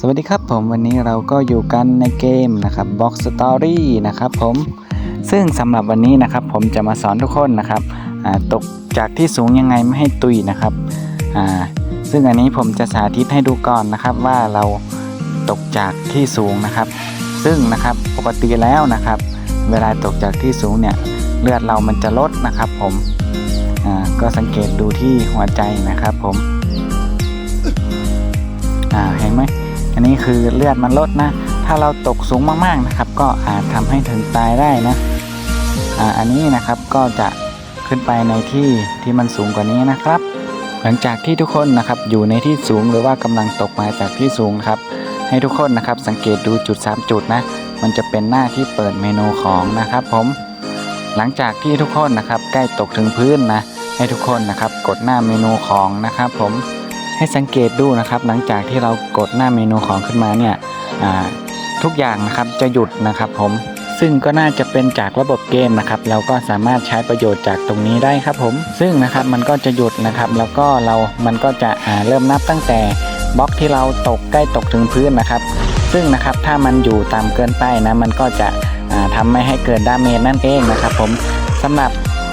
สวัสดีครับผมวันนี้เราก็อยู่กันในเกมนะครับ Box Story นะครับผมซึ่งสำหรับวันนี้นะครับ ผมจะมาสอนทุกคนนะครับตกจากที่สูงยังไงไม่ให้ตุยนะครับซึ่งอันนี้ผมจะสาธิตให้ดูก่อนนะครับว่าเราตกจากที่สูงนะครับ ซึ่งนะครับปกติแล้วนะครับ เวลาตกจากที่สูงเนี่ยเลือดเรามันจะลดนะครับผมก็สังเกตดูที่หัวใจนะครับผมเห็นไหม อันนี้คือเลือดมันลดนะ ถ้าเราตกสูงมากๆนะครับ ก็อาจทำให้ถึงตายได้นะอ่าอันนี้นะครับก็จะขึ้นไปในที่ที่มันสูงกว่านี้นะครับ หลังจากที่ทุกคนนะครับอยู่ในที่สูงหรือว่ากำลังตกมาจากที่สูงครับให้ทุกคนนะครับสังเกตดูจุด 3 จุดนะ มันจะเป็นหน้าที่เปิดเมนูของนะครับ ผม หลังจากที่ทุกคนนะครับใกล้ตกถึงพื้นนะให้ทุกคนนะครับกดหน้าเมนูของนะครับ ผม ให้สังเกตดูนะครับ หลังจากที่เรากดหน้าเมนูของขึ้นมาเนี่ยทุกอย่างนะครับจะหยุดนะครับผมซึ่งก็น่าจะเป็นจากระบบเกมนะครับเราก็สามารถใช้ประโยชน์จากตรงนี้ได้ครับผมซึ่งนะครับมันก็จะหยุดนะครับแล้วก็เรา มันก็จะเริ่มนับตั้งแต่บล็อกที่เราตกใกล้ตกถึงพื้นนะครับ ซึ่งนะครับถ้ามันอยู่ต่ำเกินไปนะมันก็จะอ่าทำไม่ให้เกิดดาเมจนั่นเองนะครับผมสำหรับ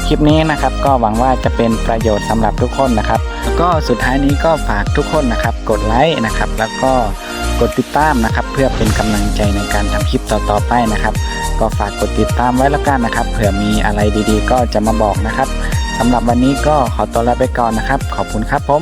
คลิปนี้นะครับก็หวังว่าจะเป็นประโยชน์สำหรับทุกคนนะครับ ก็สุดท้ายนี้ก็ฝากทุกคนนะครับ กดไลค์นะครับ แล้วก็กดติดตามนะครับ เพื่อเป็นกำลังใจในการทำคลิปต่อๆไปนะครับ ก็ฝากกดติดตามไว้แล้วกันนะครับ เผื่อมีอะไรดีๆ ก็จะมาบอกนะครับสำหรับวันนี้ก็ขอตัวลาไปก่อนนะครับ ขอบคุณครับผม